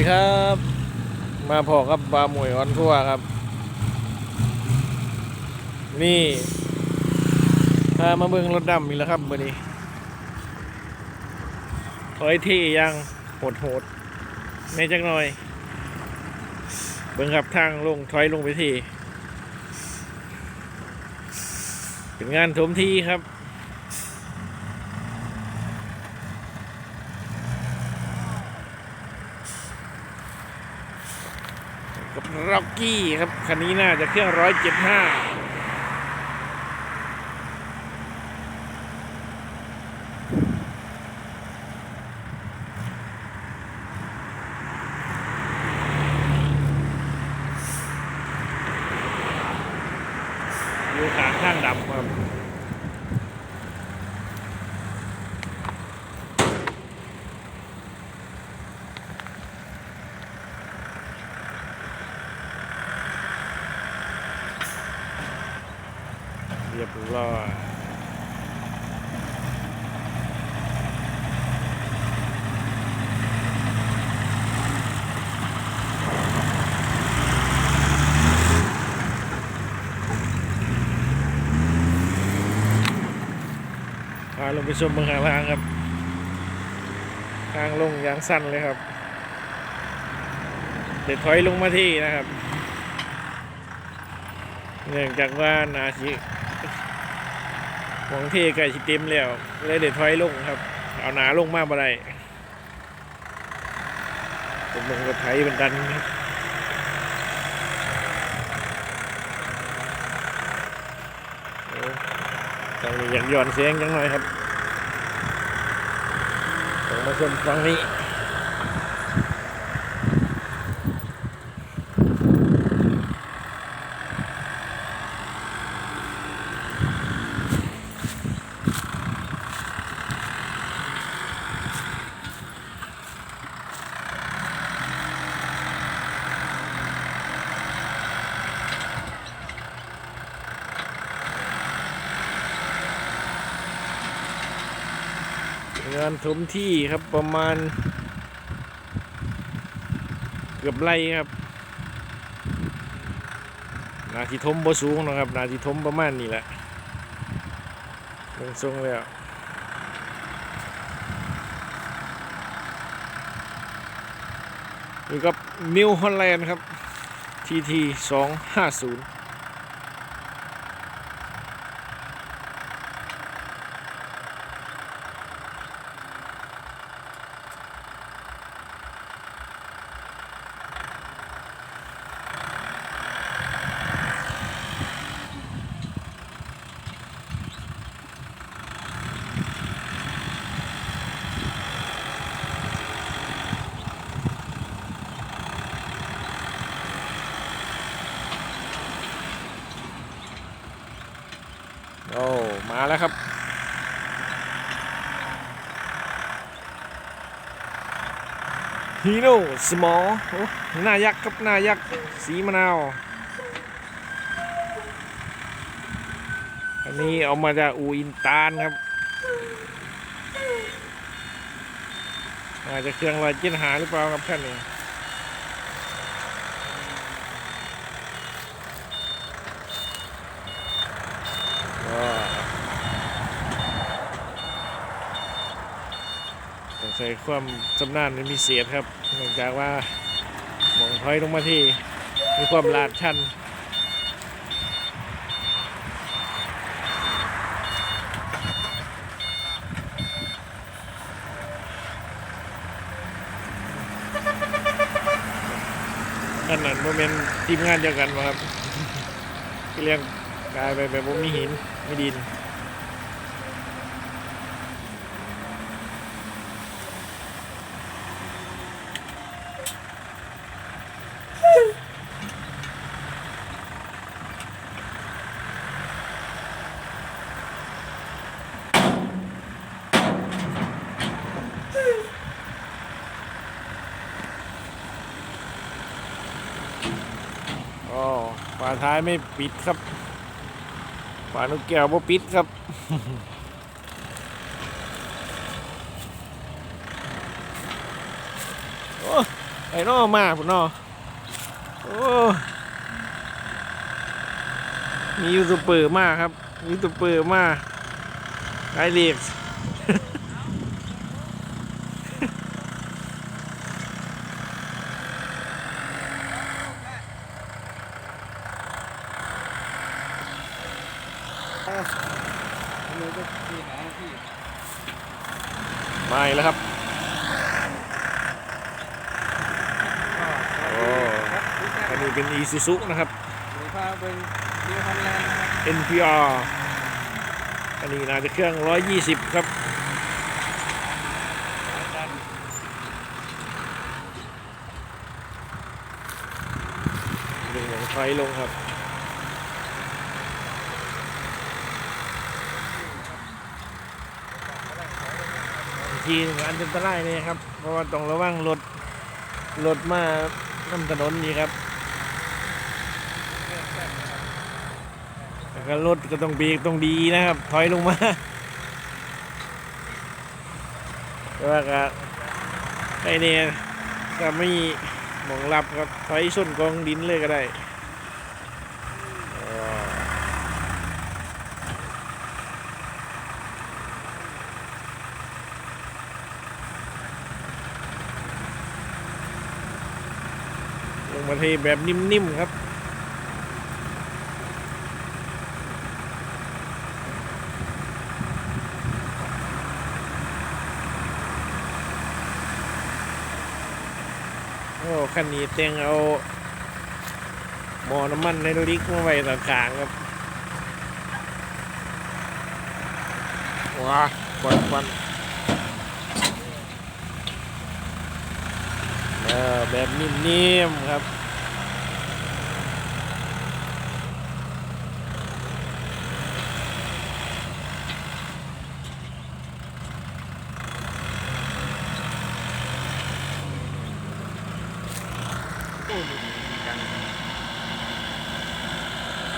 ดีครับ มาพอกับบาหมวยออนทั่วครับ นี่พามาเบิ่งรถดำอีกแล้วครับมื่อนี้ถอยที่ยังโหดโหดในจักหน่อย เบิ่งครับทางลงถอยลงไปที่เป็นงานถมที่ครับร็อ กี้ครับ คันนี้น่าจะเครื่องร้อยเจ็ดห้าอยู่ขางข้างดำครับ เรียบร้อยพาลงไปชมเมืองหาลางครับทางลงยางสั้นเลยครับ เดี๋ยวถอยลงมาที่นะครับ เนื่องจากว่านาชิ หวังเท่ไก่ชิเต็มแล้วเลยเด็ดถอยลงครับ เอาหนาลงมากบ่ได้ผมลงรถไถเป็นดันครับโอ้ตรงนี้อยากหย่อนเสียงยังหน่อยครับผมมาชมฟังนี้ งานถมที่ครับประมาณ เกือบไร่ครับนาทีทมบ่สูงนะครับนาทีทมประมาณนี้แหละลงทรงแล้วนี่ก็มิวฮอลแลนด์ครับทีทีสองห้าศูนย์ โอ้ มาแล้วครับ ฮีโน่สมอลโอ้หน้ายักษ์ครับหน้ายักษ์สีมะนาว อันนี้เอามาจากอูอินตานครับอาจจะเครื่องลอยจิ้นหาหรือเปล่าครับท่านนี้ ก็ต้อง ใช้ความจำนานพิเศษครับเนื่องจากว่ามองถอยลงมาที่มีความลาดชันนั่นนั่นโมเมนต์ทีมงานเดียวกันวะครับเรียกกลายไปแบบว่ามีหินไมีดิน อ๋อฝาท้ายไม่ปิดครับ ฝานุกแก้วบ่ปิดครับโอ้ไอ้นอมาพุ่นนอโอ้มียูทูบเบอร์มากครับยูทูบเบอร์มากไอเล็ก เลยก็คือหาที่ มาอีกแล้วครับ โอ้ ครับ อั นนี้เป็น e ซูซุนะครับหรือพาเป็นเรือพันแรงนะครับ NPR อันนี้น่าจะเครื่อง 120 ครับ ดึงหลังไฟลงครับทีหนึงอันเป็นตรายเลยครับ เพราะว่าต้องระวังรถรถมาทำถนนนี่ครับ แล้วก็รถก็ต้องเบรกต้องดีนะครับ ถอยลงมาแต่ว่าก็ไอ้เนี่ยก็ไม่มองรับครับถอยส้นกองดินเลยก็ได้ลงมาเทแบบนิ่มๆครับ โอ้คันนี้เต็งเอาหมอน้ำมันในลิกมาไว้ต่างกลางครับว้าควันควันเออแบบนิ่มๆครับ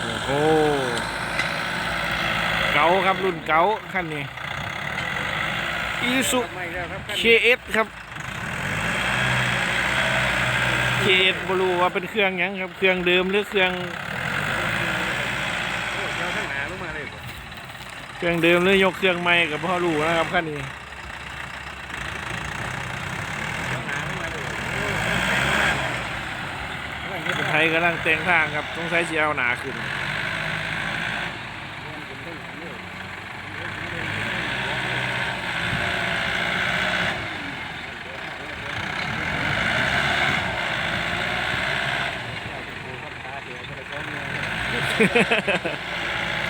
โอ้โห เก๋า ครับรุ่นเก๋าคันนี้อีสุไม่แล้วครับ KS ครับ KS บรูว่าเป็นเครื่องยังครับ เครื่องเดิมหรือเครื่องเครื่องเดิมหรือยกเครื่องใหม่กับพ่อรูนะครับคันนี้ข้างหน้าลงมาเลยคนไทยกำลังแต่งทางครับต้องใช้เชียวหนาขึ้น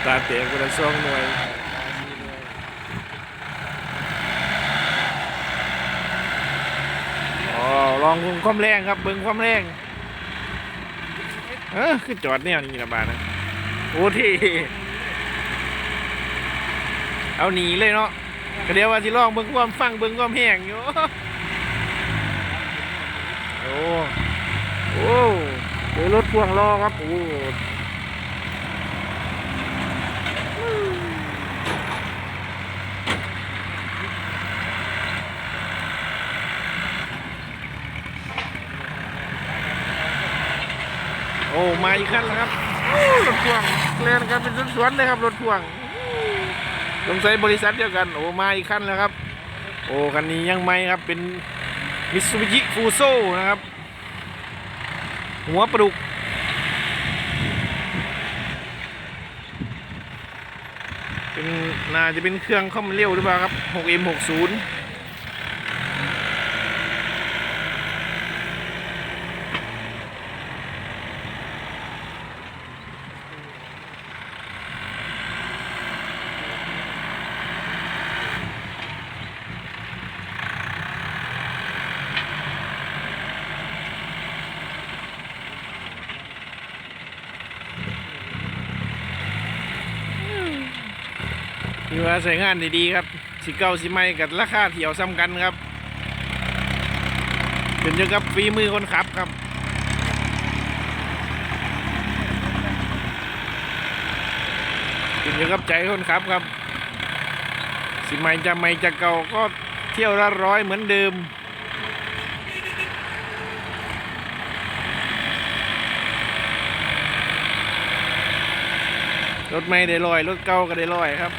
ตาเตะกระซองหน่วยอ๋อลองความแรงครับเบิ้งความแรงเออคือจอดเนี่ยนี่นะบาทนะโอ้ที่เอาหนีเลยเนาะก็เดี๋ยวว่าที่ลองเบิ้งความฟังเบิ้งความแห้งอยู่โอ้โอ้เจอรถพ่วงรอครับโอ้ โอ้มาอีกคันแล้วครับรถพ่วงเล่นกันเป็นสวนๆเลยครับรถพ่วงสงสัยบริษัทเดียวกัน โอ้มาอีกคันแล้วครับ โอ้คันนี้ยังไม่ครับเป็นมิตซูบิชิฟูโซนะครับ หัวปลุก เป็นน่าจะเป็นเครื่องคอมเลี้ยวหรือเปล่าครับ 6M60 อใส่งานดีๆครับ สิเก้าสิไม่กับราคาเที่ยวซ้ำกันครับเป็นอยู่กับฝีมือคนขับครับเป็นอยู่กับใจคนขับครับ สิไม่จะไม่จะเก่าก็เที่ยวละร้อยเหมือนเดิมรถไม่ได้ลอย รถเก่าก็ได้ลอยครับ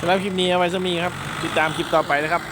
สำหรับคลิปนี้เอาไว้สมีครับ ติดตามคลิปต่อไปนะครับ